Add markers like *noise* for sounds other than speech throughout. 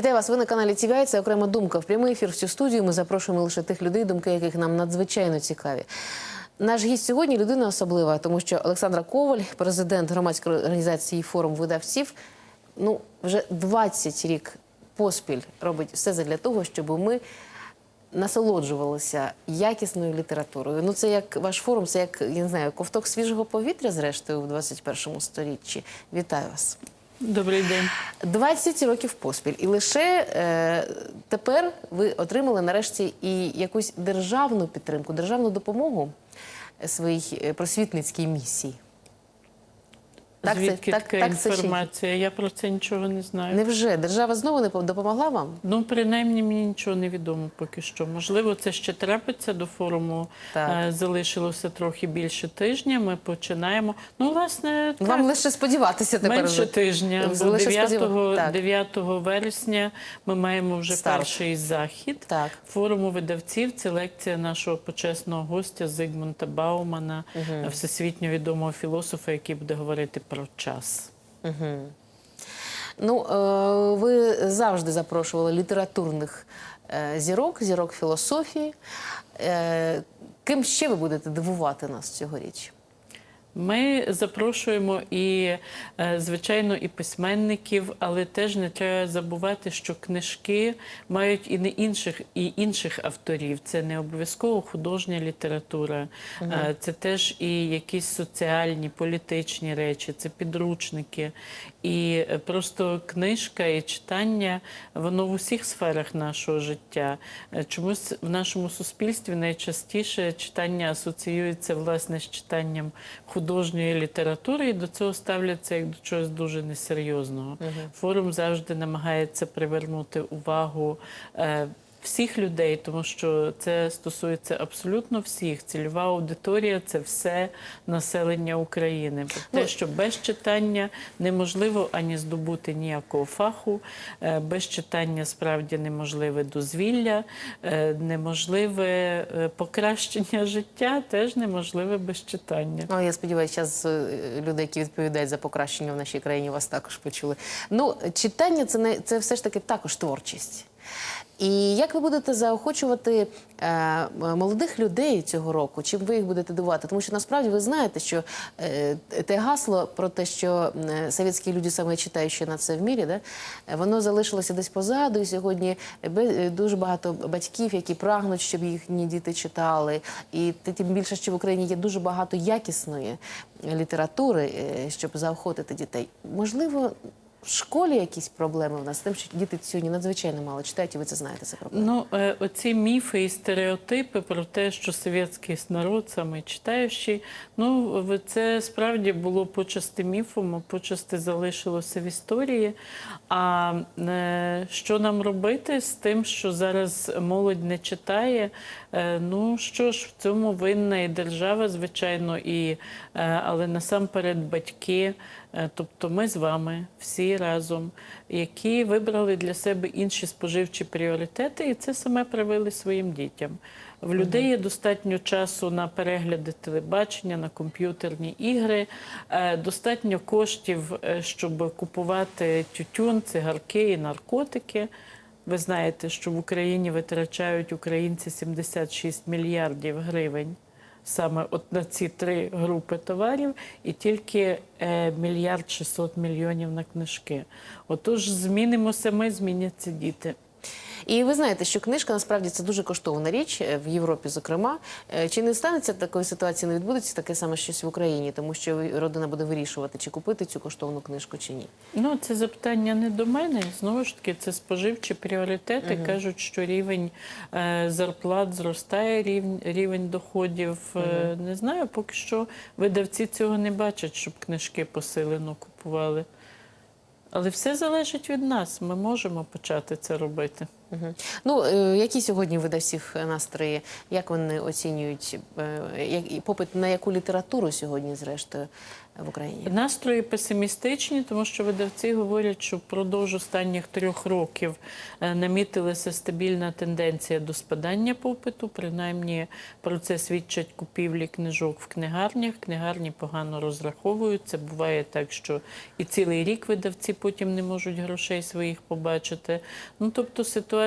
Вітаю вас. Ви на каналі TVI. Це окрема думка. В прямий ефір в цю студію ми запрошуємо лише тих людей, думки яких нам надзвичайно цікаві. Наш гість сьогодні людина особлива, тому що Олександра Коваль, президент громадської організації форум видавців, ну вже 20 рік поспіль робить все для того, щоб ми насолоджувалися якісною літературою. Ну, це як ваш форум, це як я не знаю, ковток свіжого повітря, зрештою, в 21 сторіччі. Вітаю вас. Добрий день. 20 років поспіль, і лише е, тепер ви отримали нарешті і якусь державну підтримку, державну допомогу своїй е, просвітницькій місії. Так Звідки так- така так інформація? Я про це нічого не знаю. Невже держава знову не по- допомогла вам? Ну, принаймні, мені нічого не відомо поки що. Можливо, це ще трапиться до форуму. Так. Е, Залишилося трохи більше тижня. Ми починаємо. Ну, власне, так. Вам лише сподіватися тепер. Менше тижня, бо Лише 9, 9 вересня ми маємо вже Старт. перший захід Так. форуму видавців. Це лекція нашого почесного гостя Зигмунта Баумана, всесвітньо відомого філософа, який буде говорити про час. Ну, е, ви завжди запрошували літературних е, зірок, зірок філософії. Е, Ким ще ви будете дивувати нас цьогоріч? Ми запрошуємо і, е, звичайно, і письменників, але теж не треба забувати, що книжки мають і не інших, і інших авторів. Це не обов'язково художня література, Е, це теж і якісь соціальні, політичні речі, це підручники. І е, просто книжка і читання, воно в усіх сферах нашого життя. Чомусь в нашому суспільстві найчастіше читання асоціюється власне з читанням художньої літератури, і до цього ставляться як до чогось дуже несерйозного. Форум завжди намагається привернути увагу. Всіх людей, тому що це стосується абсолютно всіх. Цільова аудиторія це все населення України. Ну, те, що без читання неможливо ані здобути ніякого фаху, е, без читання справді неможливе дозвілля, е, неможливе е, покращення життя, теж неможливе без читання. Ну, я сподіваюся, зараз люди, які відповідають за покращення в нашій країні, вас також почули. Ну, читання це не це все ж таки також творчість. І як ви будете заохочувати е, молодих людей цього року? Чим ви їх будете дивувати? Тому що насправді ви знаєте, що е, те гасло про те, що совєтські люди саме читаючі на це в мірі, да, воно залишилося десь позаду. І сьогодні е, дуже багато батьків, які прагнуть, щоб їхні діти читали. І тим більше, що в Україні є дуже багато якісної літератури, щоб заохотити дітей. Можливо, в школі якісь проблеми в нас з тим, що діти сьогодні надзвичайно мало читають, і ви це знаєте, це проблема. Ну, е, оці міфи і стереотипи про те, що совєтський народ саме читаючий, ну це справді було почасти міфом, а почасти залишилося в історії. А е, що нам робити з тим, що зараз молодь не читає? Е, Ну що ж, в цьому винна і держава, звичайно, і, але насамперед батьки. Е, Тобто ми з вами всі разом, які вибрали для себе інші споживчі пріоритети, і це саме привили своїм дітям. В людей є достатньо часу на перегляди телебачення, на комп'ютерні ігри, е, достатньо коштів, е, щоб купувати тютюн, цигарки і наркотики. Ви знаєте, що в Україні витрачають українці 76 мільярдів гривень саме от на ці три групи товарів, і тільки е, мільярд 600 мільйонів на книжки. Отож, змінимося ми, зміняться діти. І ви знаєте, що книжка насправді це дуже коштовна річ е, в Європі, зокрема. Е, Чи не станеться такої ситуації, не відбудеться таке саме щось в Україні, тому що родина буде вирішувати, чи купити цю коштовну книжку, чи ні? Ну, це запитання не до мене. Знову ж таки, це споживчі пріоритети. Кажуть, що рівень е, зарплат зростає, рівень, рівень доходів. Е, не знаю, поки що видавці цього не бачать, щоб книжки посилено купували. Але все залежить від нас. Ми можемо почати це робити. Ну, е, які сьогодні в видавців настрої? Як вони оцінюють е, попит на яку літературу сьогодні, зрештою, в Україні? Настрої песимістичні, тому що видавці говорять, що впродовж останніх трьох років е, намітилася стабільна тенденція до спадання попиту. Принаймні про це свідчать купівлі книжок в книгарнях. Книгарні погано розраховуються. Буває так, що і цілий рік видавці потім не можуть грошей своїх побачити. Ну тобто ситуація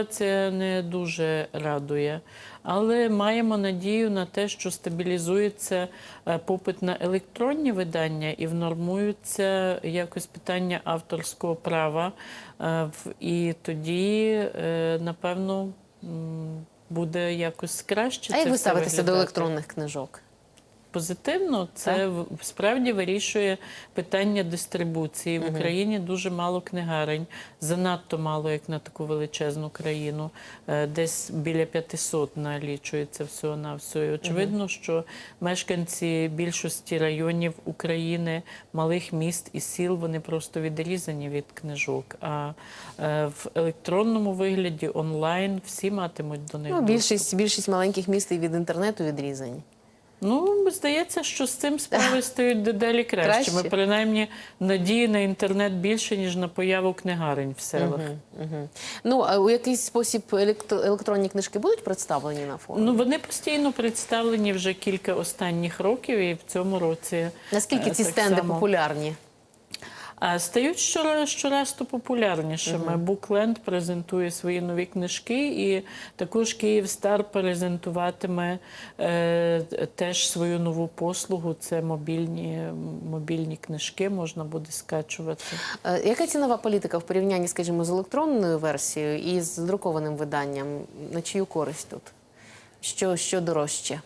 не дуже радує. Але маємо надію на те, що стабілізується е, попит на електронні видання і внормуються якось питання авторського права. Е, І тоді, е, напевно, буде якось краще. А як ви ставитеся до електронних книжок? Позитивно, це справді вирішує питання дистрибуції. В Україні дуже мало книгарень, занадто мало, як на таку величезну країну. Е, Десь біля 500 налічується всього на все. І очевидно, що мешканці більшості районів України, малих міст і сіл, вони просто відрізані від книжок. А е, в електронному вигляді онлайн всі матимуть до них. Ну, більшість, більшість маленьких міст і від інтернету відрізані. Ну, здається, що з цим справи *laughs* стають дедалі кращими. Краще? Принаймні, надії на інтернет більше, ніж на появу книгарень в селах. Угу. Ну, а у якийсь спосіб електро- електронні книжки будуть представлені на форумі? Ну, вони постійно представлені вже кілька останніх років, і в цьому році. Наскільки е, ці стенди само. популярні? Стають щораз, щораз то популярнішими. Букленд презентує свої нові книжки, і також Київстар презентуватиме е, теж свою нову послугу. Це мобільні, мобільні книжки, можна буде скачувати. Е, Яка цінова політика в порівнянні, скажімо, з електронною версією і з друкованим виданням? На чию користь тут? Що, що дорожче?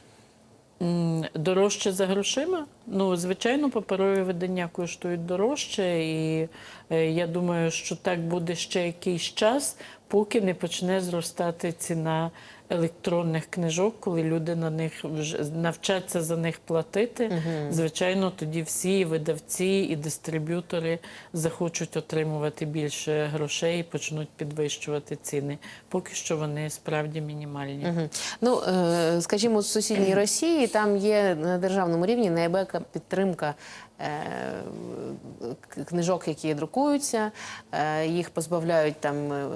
Дорожче за грошима? Ну, звичайно, паперові видання коштують дорожче, і е, я думаю, що так буде ще якийсь час, поки не почне зростати ціна електронних книжок, коли люди на них вже навчаться за них платити. Звичайно, тоді всі і видавці і дистриб'ютори захочуть отримувати більше грошей і почнуть підвищувати ціни. Поки що вони справді мінімальні. Ну, е, скажімо, з сусідньої Росії там є на державному рівні неабияка підтримка книжок, які друкуються, е, їх позбавляють там е, е,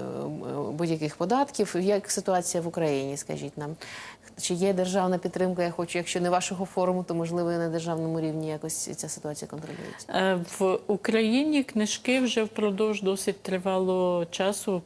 будь-яких податків. Як ситуація в Україні, скажіть нам? Чи є державна підтримка? Я хочу, якщо не вашого форуму, то можливо і на державному рівні якось ця ситуація контролюється. Е, В Україні книжки вже впродовж досить тривалого часу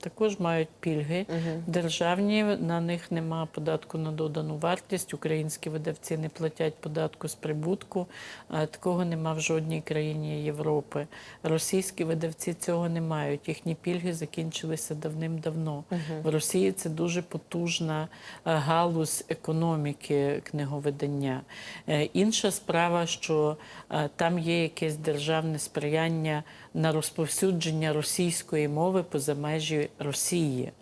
також мають пільги державні. На них нема податку на додану вартість. Українські видавці не платять податку з прибутку. Такого нема в жодній країні Європи. Російські видавці цього не мають. Їхні пільги закінчилися давним-давно. В Росії це дуже потужна е, галузь економіки книговидання. Е, Інша справа, що е, там є якесь державне сприяння на розповсюдження російської мови поза межі Росії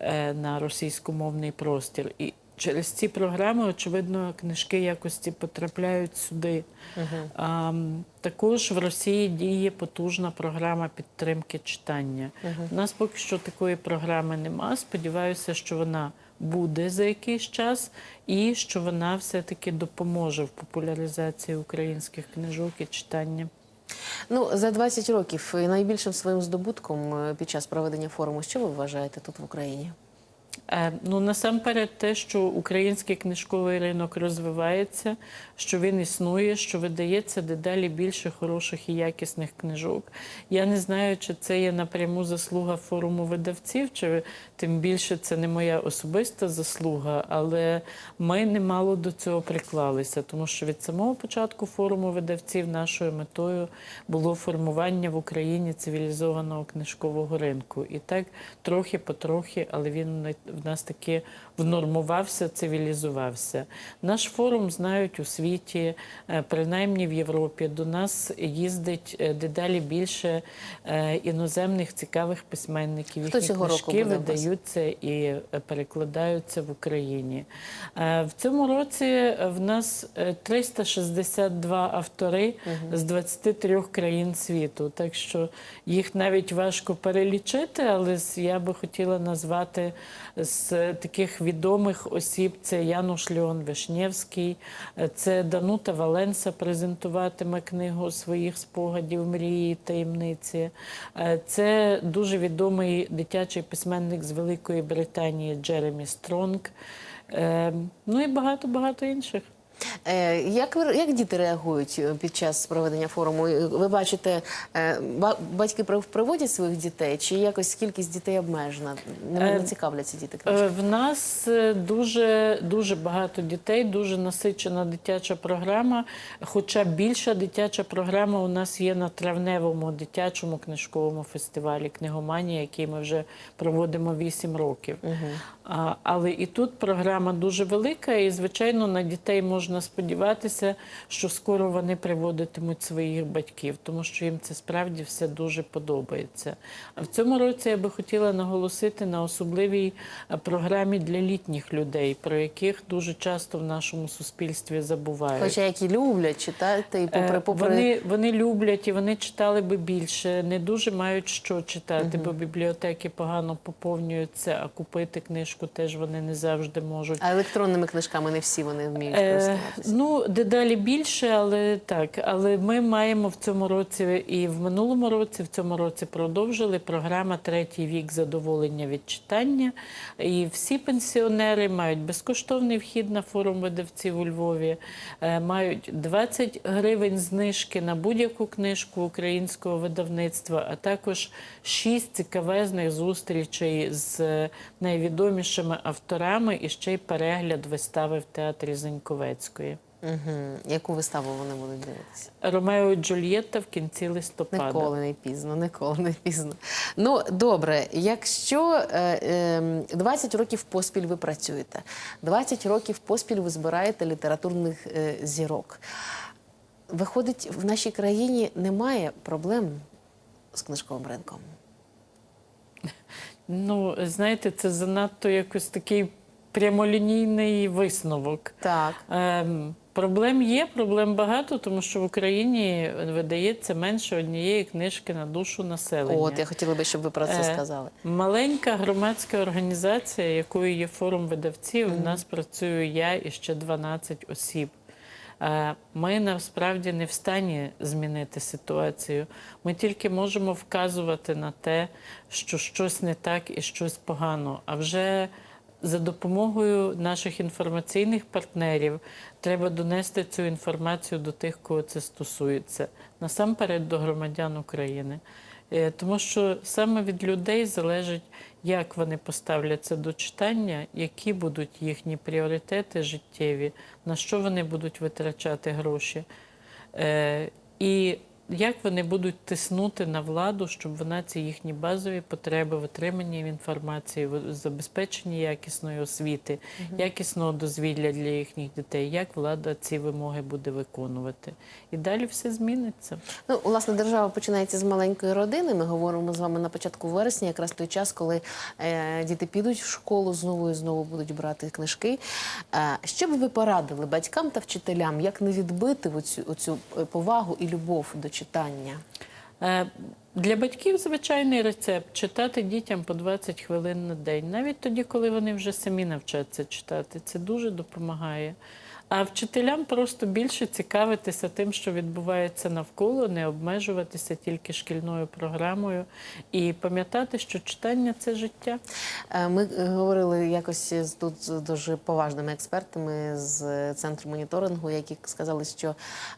е, на російськомовний простір. І через ці програми, очевидно, книжки якості потрапляють сюди. Також в Росії діє потужна програма підтримки читання. У нас поки що такої програми нема. Сподіваюся, що вона буде за якийсь час, і що вона все-таки допоможе в популяризації українських книжок і читання. Ну, за 20 років найбільшим своїм здобутком е, під час проведення форуму, що ви вважаєте тут в Україні? Е, Ну, насамперед, те, що український книжковий ринок розвивається, що він існує, що видається дедалі більше хороших і якісних книжок. Я не знаю, чи це є напряму заслуга форуму видавців, чи тим більше це не моя особиста заслуга, але ми немало до цього приклалися, тому що від самого початку форуму видавців нашою метою було формування в Україні цивілізованого книжкового ринку. І так трохи потрохи, але він в нас таки внормувався, цивілізувався. Наш форум знають у світі, е, принаймні в Європі. До нас їздить е, дедалі більше е, іноземних цікавих письменників. Хто Їхні цього книжки видаються і перекладаються в Україні. В цьому році в нас е, 362 автори з 23 країн світу. Так що їх навіть важко перелічити, але я би хотіла назвати з таких відомих осіб це Януш Леон Вишнєвський, це Данута Валенса презентуватиме книгу своїх спогадів, мрії, таємниці. Е, Це дуже відомий дитячий письменник з Великої Британії Джеремі Стронг. Е, Ну і багато-багато інших. Е, Як, як діти реагують е, під час проведення форуму? Ви бачите, е, батьки приводять своїх дітей, чи якось кількість дітей обмежена? Не, цікавляться діти книжками? В нас дуже дуже багато дітей, дуже насичена дитяча програма. Хоча більша дитяча програма у нас є на травневому дитячому книжковому фестивалі Книгоманія, який ми вже проводимо 8 років. А, але і тут програма дуже велика, і звичайно на дітей можна сподіватися, що скоро вони приводитимуть своїх батьків, тому що їм це справді все дуже подобається. А в цьому році я би хотіла наголосити на особливій е, програмі для літніх людей, про яких дуже часто в нашому суспільстві забувають. Хоча які люблять читати, і попри, Е, попри... Вони, вони люблять і вони читали би більше, не дуже мають що читати, бо бібліотеки погано поповнюються, а купити книжку теж вони не завжди можуть. а електронними книжками не всі вони вміють Е. ну, дедалі більше, але так. Але ми маємо в цьому році і в минулому році, в цьому році продовжили програма Третій вік задоволення від читання. І всі пенсіонери мають безкоштовний вхід на форум видавців у Львові, е, мають 20 гривень знижки на будь-яку книжку українського видавництва, а також 6 цікавезних зустрічей з е, найвідомішими авторами і ще й перегляд вистави в театрі Зеньковецької. Угу. Яку виставу вони будуть дивитися? Ромео і Джульєтта в кінці листопада. Ніколи не пізно, ніколи не пізно. Ну добре, якщо е, е, 20 років поспіль ви працюєте, 20 років поспіль ви збираєте літературних е, зірок. Виходить, в нашій країні немає проблем з книжковим ринком. Ну, знаєте, це занадто якось такий прямолінійний висновок. Так. Ем, проблем є, проблем багато, тому що в Україні видається менше однієї книжки на душу населення. От я хотіла би, щоб ви про це Е, сказали. Маленька громадська організація, якою є форум видавців, в нас працюю я і ще 12 осіб. Е, Ми насправді не в стані змінити ситуацію. Ми тільки можемо вказувати на те, що щось не так і щось погано. А вже за допомогою наших інформаційних партнерів треба донести цю інформацію до тих, кого це стосується, насамперед до громадян України. Е, Тому що саме від людей залежить, як вони поставляться до читання, які будуть їхні пріоритети життєві, на що вони будуть витрачати гроші. Е, І як вони будуть тиснути на владу, щоб вона ці їхні базові потреби в отриманні інформації, в забезпеченні якісної освіти, якісного дозвілля для їхніх дітей, як влада ці вимоги буде виконувати. І далі все зміниться. Ну, власне, держава починається з маленької родини. Ми говоримо з вами на початку вересня, якраз той час, коли е, діти підуть в школу, знову і знову будуть брати книжки. Е, що б ви порадили батькам та вчителям, як не відбити оцю, оцю е, повагу і любов до читання? Е, Для батьків звичайний рецепт читати дітям по 20 хвилин на день, навіть тоді, коли вони вже самі навчаться читати. Це дуже допомагає. А вчителям просто більше цікавитися тим, що відбувається навколо, не обмежуватися тільки шкільною програмою і пам'ятати, що читання це життя. Е, Ми е, говорили якось тут з дуже поважними експертами з центру моніторингу, які сказали, що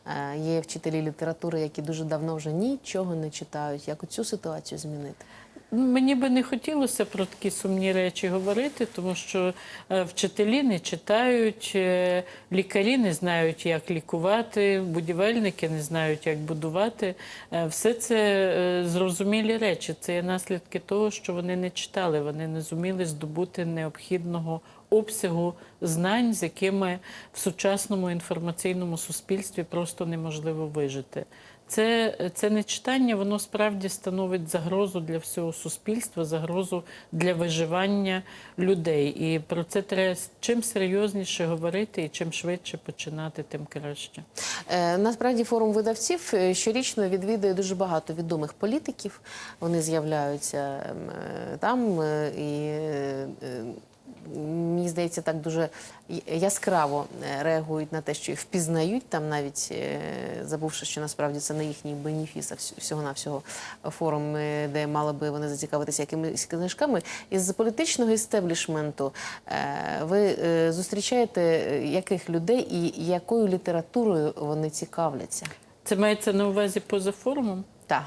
е, є вчителі літератури, які дуже давно вже нічого не читають. Як цю ситуацію змінити? Мені би не хотілося про такі сумні речі говорити, тому що е, вчителі не читають, е, лікарі не знають, як лікувати, будівельники не знають, як будувати. Е, Все це зрозумілі речі. Це є наслідки того, що вони не читали, вони не зуміли здобути необхідного обсягу знань, з якими в сучасному інформаційному суспільстві просто неможливо вижити. Це, це не читання, воно справді становить загрозу для всього суспільства, загрозу для виживання людей. І про це треба чим серйозніше говорити і чим швидше починати, тим краще. Е, Насправді форум видавців е, щорічно відвідує дуже багато відомих політиків. Вони з'являються ем, е, там е, і е, мені здається, так дуже яскраво е, реагують на те, що їх впізнають, там навіть е, забувши, що насправді це не їхній бенефіс, а всього навсього форум, е, де мали би вони зацікавитися якимись книжками. Із політичного істеблішменту ви зустрічаєте яких людей і якою літературою вони цікавляться? Це мається на увазі поза форумом? Так.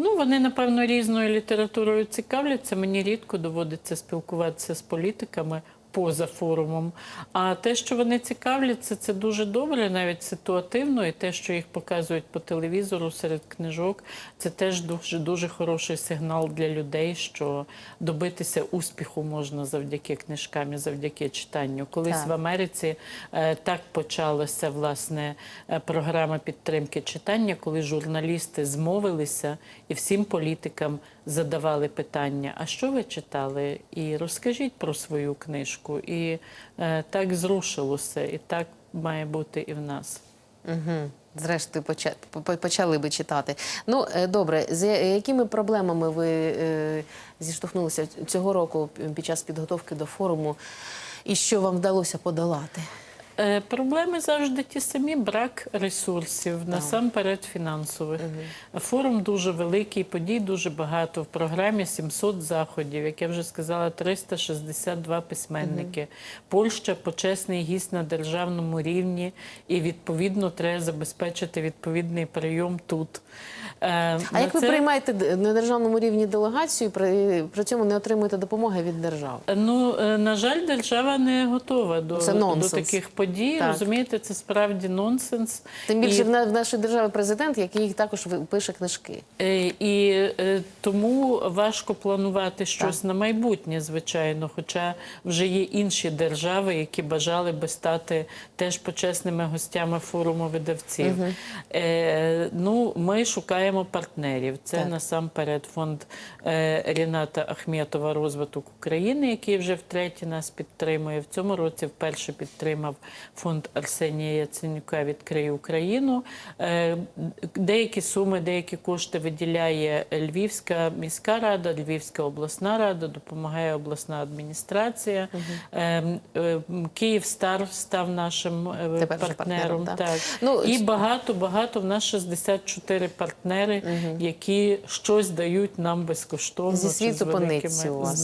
Ну, вони, напевно, різною літературою цікавляться. Мені рідко доводиться спілкуватися з політиками поза форумом. А те, що вони цікавляться, це дуже добре, навіть ситуативно, і те, що їх показують по телевізору серед книжок, це теж дуже дуже хороший сигнал для людей, що добитися успіху можна завдяки книжкам і завдяки читанню. Колись Так. в Америці е, так почалася власне е, програма підтримки читання, коли журналісти змовилися і всім політикам задавали питання: а що ви читали? І розкажіть про свою книжку. І е, так зрушилося, і так має бути і в нас. Угу. Зрештою, поча- почали би читати. Ну, е, добре, з якими проблемами ви е, зіштовхнулися цього року під час підготовки до форуму, і що вам вдалося подолати? Е, Проблеми завжди ті самі: брак ресурсів, насамперед фінансових. Форум дуже великий, подій дуже багато. В програмі 700 заходів, як я вже сказала, 362 письменники. Польща почесний гість на державному рівні, і відповідно треба забезпечити відповідний прийом тут. Е, А на як ви приймаєте на державному рівні делегацію, при, при цьому не отримуєте допомоги від держави? Ну, е, на жаль, держава не готова до, до таких подій. Так. Розумієте, це справді нонсенс. Тим більше І- в на- в нашої держави президент, який також пише книжки. Е, І е, тому важко планувати щось на майбутнє, звичайно. Хоча вже є інші держави, які бажали би стати теж почесними гостями форуму видавців. Е, ну, ми шукаємо партнерів. Це Так. насамперед фонд е, Ріната Ахметова розвиток України, який вже втретє нас підтримує. В цьому році вперше підтримав фонд Арсенія Яценюка Відкрий Україну. Е, Деякі суми, деякі кошти виділяє Львівська міська рада, Львівська обласна рада, допомагає обласна адміністрація. Е, е, Київстар став нашим Тепер партнером. партнером, так. так. Ну, І багато, багато в нас 64 партнери, які щось дають нам безкоштовно Зі світу по у вас,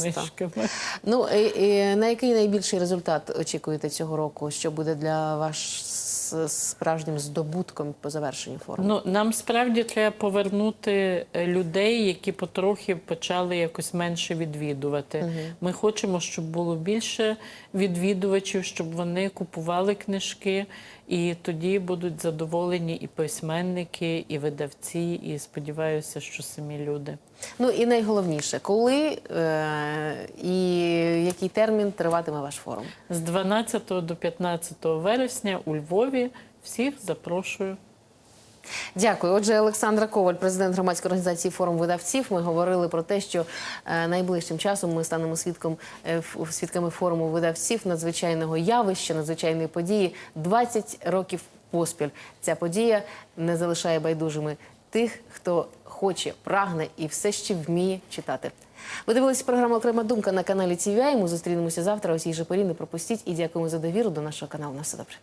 Ну, і, і на який найбільший результат очікуєте цього року? Що буде для вас справжнім здобутком по завершенню форуму? Ну нам справді треба повернути е, людей, які потрохи почали якось менше відвідувати. Ми хочемо, щоб було більше відвідувачів, щоб вони купували книжки, і тоді будуть задоволені і письменники, і видавці, і сподіваюся, що самі люди. Ну і найголовніше, коли е, і який термін триватиме ваш форум? З 12 до 15 вересня у Львові всіх запрошую. Дякую. Отже, Олександра Коваль, президент громадської організації форум видавців. Ми говорили про те, що е, найближчим часом ми станемо свідком е, свідками форуму видавців надзвичайного явища, надзвичайної події. 20 років поспіль. Ця подія не залишає байдужими тих, хто хоче, прагне і все ще вміє читати. Ви дивилися програму Окрема думка на каналі TVI. Ми зустрінемося завтра. Ось її же. Не пропустіть і дякуємо за довіру до нашого каналу. На все добре.